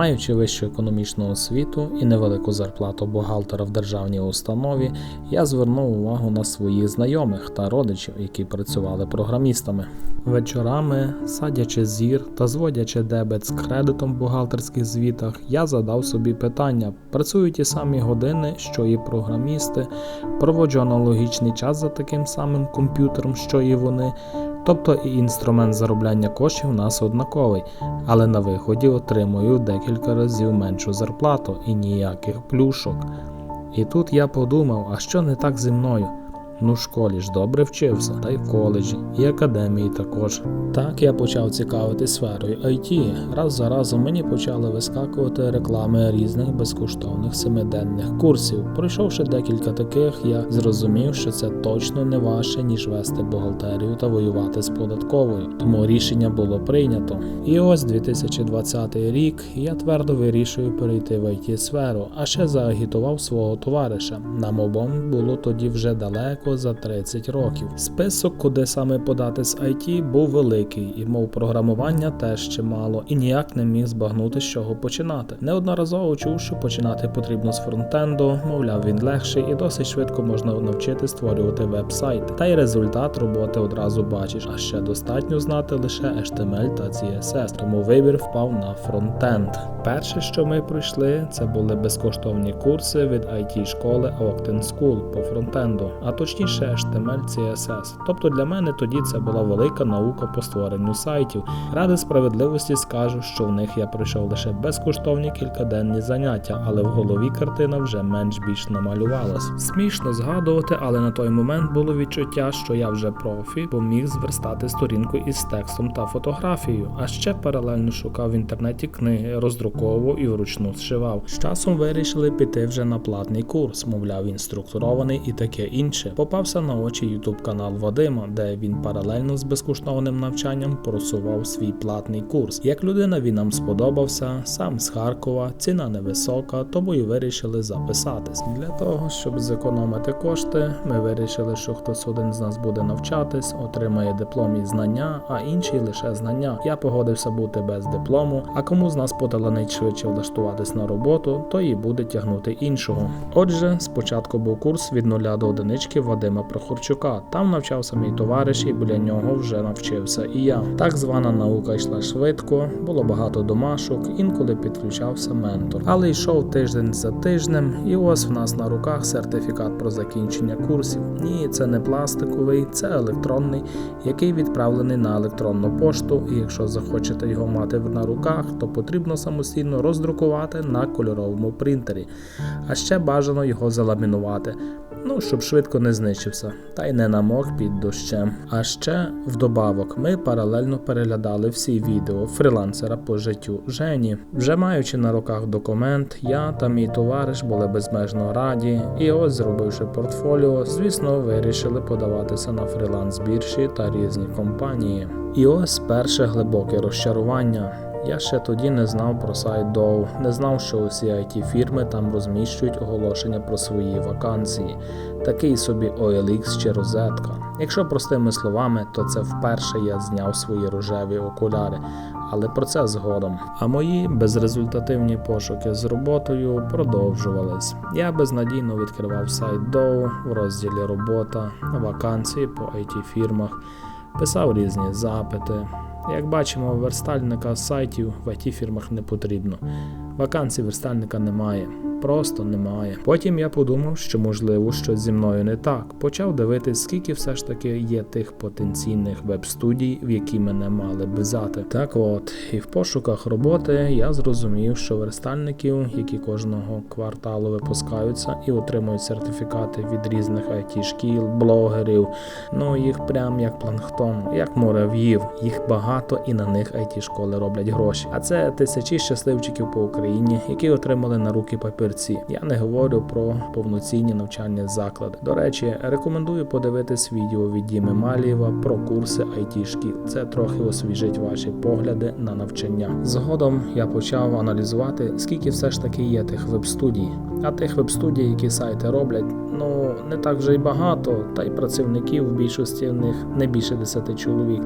Маючи вищу економічну освіту і невелику зарплату бухгалтера в державній установі, я звернув увагу на своїх знайомих та родичів, які працювали програмістами. Вечорами, садячи зір та зводячи дебет з кредитом в бухгалтерських звітах, я задав собі питання: працюю ті самі години, що і програмісти, проводжу аналогічний час за таким самим комп'ютером, що і вони. Тобто і інструмент заробляння коштів у нас однаковий, але на виході отримую декілька разів меншу зарплату і ніяких плюшок. І тут я подумав, а що не так зі мною? Ну, в школі ж добре вчився, та й в коледжі, і академії також. Так я почав цікавитись сферою IT. Раз за разом мені почали вискакувати реклами різних безкоштовних семиденних курсів. Пройшовши декілька таких, я зрозумів, що це точно не важче, ніж вести бухгалтерію та воювати з податковою. Тому рішення було прийнято. І ось 2020 рік я твердо вирішую перейти в it сферу, а ще заагітував свого товариша. Нам обом було тоді вже далеко за 30 років. Список, куди саме подати з IT, був великий, і мов програмування теж чимало, і ніяк не міг збагнути, з чого починати. Неодноразово чув, що починати потрібно з фронтенду, мовляв, він легший і досить швидко можна навчити створювати веб-сайти. Та й результат роботи одразу бачиш. А ще достатньо знати лише HTML та CSS, тому вибір впав на фронтенд. Перше, що ми пройшли, це були безкоштовні курси від it школи Octane School по фронтенду, а точніше HTML CSS. Тобто для мене тоді це була велика наука по створенню сайтів. Ради справедливості скажу, що в них я пройшов лише безкоштовні кількаденні заняття, але в голові картина вже менш більш намалювалась. Смішно згадувати, але на той момент було відчуття, що я вже профі, бо міг зверстати сторінку із текстом та фотографією, а ще паралельно шукав в інтернеті книги, роздруковував і вручну зшивав. З часом вирішили піти вже на платний курс, мовляв, він структурований і таке інше. Попався на очі ютуб канал Вадима, де він паралельно з безкоштовним навчанням просував свій платний курс. Як людина він нам сподобався, сам з Харкова, ціна невисока, тому і вирішили записатись. Для того, щоб зекономити кошти, ми вирішили, що хтось один з нас буде навчатись, отримає диплом і знання, а інший лише знання. Я погодився бути без диплому, а кому з нас поталанить швидше влаштуватись на роботу, то і буде тягнути іншого. Отже, спочатку був курс від нуля до одинички Вадима Прохорчука. Там навчався мій товариш, і біля нього вже навчився і я. Так звана наука йшла швидко, було багато домашок, інколи підключався ментор. Але йшов тиждень за тижнем, і ось в нас на руках сертифікат про закінчення курсів. Ні, це не пластиковий, це електронний, який відправлений на електронну пошту. І якщо захочете його мати на руках, то потрібно самостійно роздрукувати на кольоровому принтері. А ще бажано його заламінувати. Ну, щоб швидко не знищився, та й не намок під дощем. А ще вдобавок ми паралельно переглядали всі відео фрілансера по життю Жені. Вже маючи на руках документ, я та мій товариш були безмежно раді, і ось, зробивши портфоліо, звісно, вирішили подаватися на фріланс бірші та різні компанії. І ось перше глибоке розчарування. Я ще тоді не знав про сайт Dow, не знав, що усі it фірми там розміщують оголошення про свої вакансії, такий собі OLX чи розетка. Якщо простими словами, то це вперше я зняв свої рожеві окуляри, але про це згодом. А мої безрезультативні пошуки з роботою продовжувались. Я безнадійно відкривав сайт Dow в розділі Робота, вакансії по it фірмах, писав різні запити. Як бачимо, верстальника сайтів в it фірмах не потрібно. Вакансій верстальника немає. Просто немає. Потім я подумав, що можливо щось зі мною не так. Почав дивитись, скільки все ж таки є тих потенційних веб-студій, в які мене мали б взяти. Так от, і в пошуках роботи я зрозумів, що верстальників, які кожного кварталу випускаються і отримують сертифікати від різних it шкіл, блогерів. Ну їх прям як планктон, як мурав'їв. Їх багато і на них it школи роблять гроші. А це тисячі щасливчиків по Україні, які отримали на руки папір папірці. Я не говорю про повноцінні навчальні заклади. До речі, рекомендую подивитись відео від Діми Малієва про курси it шкіл. Це трохи освіжить ваші погляди на навчання. Згодом я почав аналізувати, скільки все ж таки є тих веб-студій. А тих веб-студій, які сайти роблять, ну не так вже й багато, та й працівників в більшості в них не більше 10 чоловік.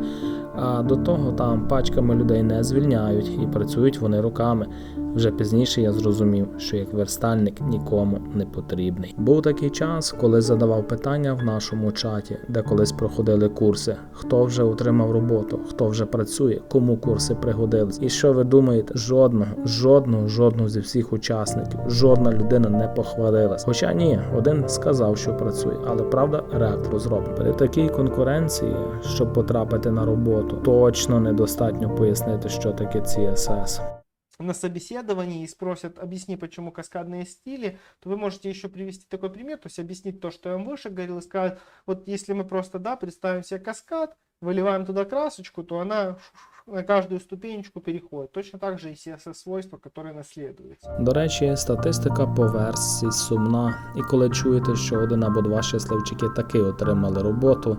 А до того там пачками людей не звільняють і працюють вони руками. Вже пізніше я зрозумів, що як верстальник нікому не потрібний. Був такий час, коли задавав питання в нашому чаті, де колись проходили курси, хто вже отримав роботу, хто вже працює, кому курси пригодились. І що ви думаєте? Жодного, жодного, жодного зі всіх учасників, жодна людина не похвалилась. Хоча ні, один сказав, що працює, але правда, реактор розроблений. При такій конкуренції, щоб потрапити на роботу, точно недостатньо пояснити, що таке CSS на собеседовании и спросят, объясни, почему каскадные стили, то вы можете еще привести такой пример, то есть объяснить то, что я вам выше говорил, и сказать, вот если мы просто, да, представим себе каскад, выливаем туда красочку, то она на каждую ступенечку переходит. Точно так же и CSS-свойства, которые наследуются. До речі, статистика по версії сумна, і коли чуєте, що один або два щасливчики таки отримали роботу,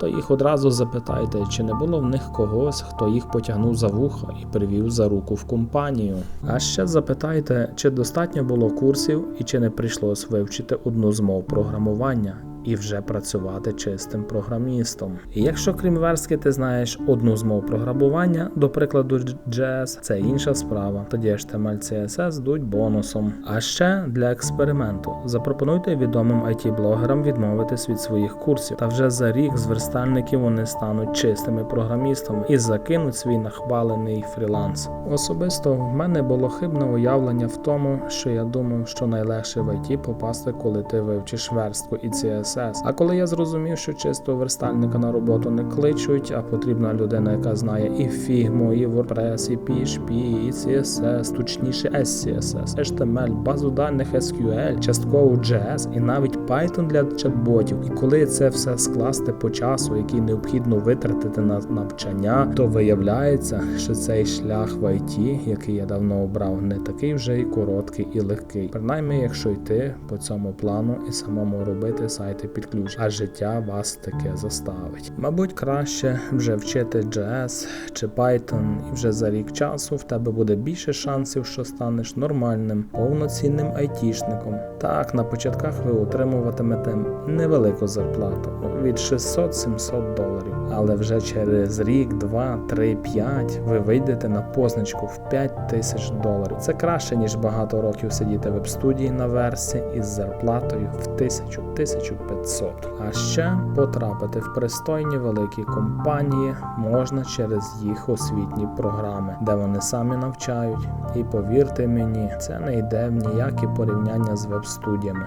то їх одразу запитайте, чи не було в них когось, хто їх потягнув за вуха і привів за руку в компанію. А ще запитайте, чи достатньо було курсів і чи не прийшлось вивчити одну з мов програмування. І вже працювати чистим програмістом. І якщо крім верстки ти знаєш одну з мов програмування, до прикладу JS, це інша справа. Тоді HTML CSS дуть бонусом. А ще для експерименту запропонуйте відомим IT-блогерам відмовитись від своїх курсів. Та вже за рік з вони стануть чистими програмістами і закинуть свій нахвалений фріланс. Особисто в мене було хибне уявлення в тому, що я думав, що найлегше в IT попасти, коли ти вивчиш верстку і CSS. А коли я зрозумів, що чистого верстальника на роботу не кличуть, а потрібна людина, яка знає і Figma, і WordPress, і PHP, і CSS, точніше SCSS, HTML, базу даних SQL, частково JS і навіть Python для чат-ботів. І коли це все скласти по часу, який необхідно витратити на навчання, то виявляється, що цей шлях в IT, який я давно обрав, не такий вже і короткий і легкий. Принаймні, якщо йти по цьому плану і самому робити сайти під ключ, а життя вас таке заставить. Мабуть, краще вже вчити JS чи Python, і вже за рік часу в тебе буде більше шансів, що станеш нормальним, повноцінним айтішником. Так, на початках ви отримуватимете невелику зарплату від 600-700 доларів, але вже через рік, 2, 3, 5 ви вийдете на позначку в 5 тисяч доларів. Це краще ніж багато років сидіти в веб-студії на версі із зарплатою в 1000-1500. А ще потрапити в пристойні великі компанії можна через їх освітні програми, де вони самі навчають. І повірте мені, це не йде в ніякі порівняння з веб-студіями.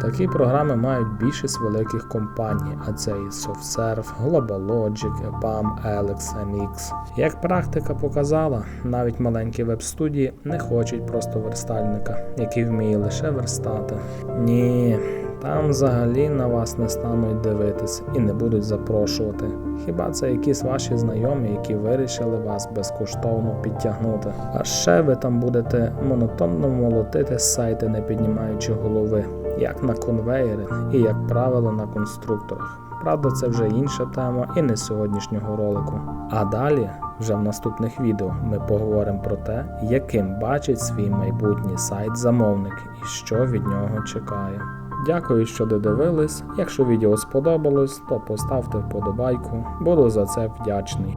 Такі програми мають більшість великих компаній, а це і SoftServe, GlobalLogic, EPAM, Alex, MX. Як практика показала, навіть маленькі веб-студії не хочуть просто верстальника, який вміє лише верстати. Ні, там взагалі на вас не стануть дивитися і не будуть запрошувати. Хіба це якісь ваші знайомі, які вирішили вас безкоштовно підтягнути? А ще ви там будете монотонно молотити сайти, не піднімаючи голови, як на конвеєри і, як правило, на конструкторах. Правда, це вже інша тема і не сьогоднішнього ролику. А далі, вже в наступних відео, ми поговоримо про те, яким бачить свій майбутній сайт замовник і що від нього чекає. Дякую, що додивились. Якщо відео сподобалось, то поставте вподобайку. Буду за це вдячний.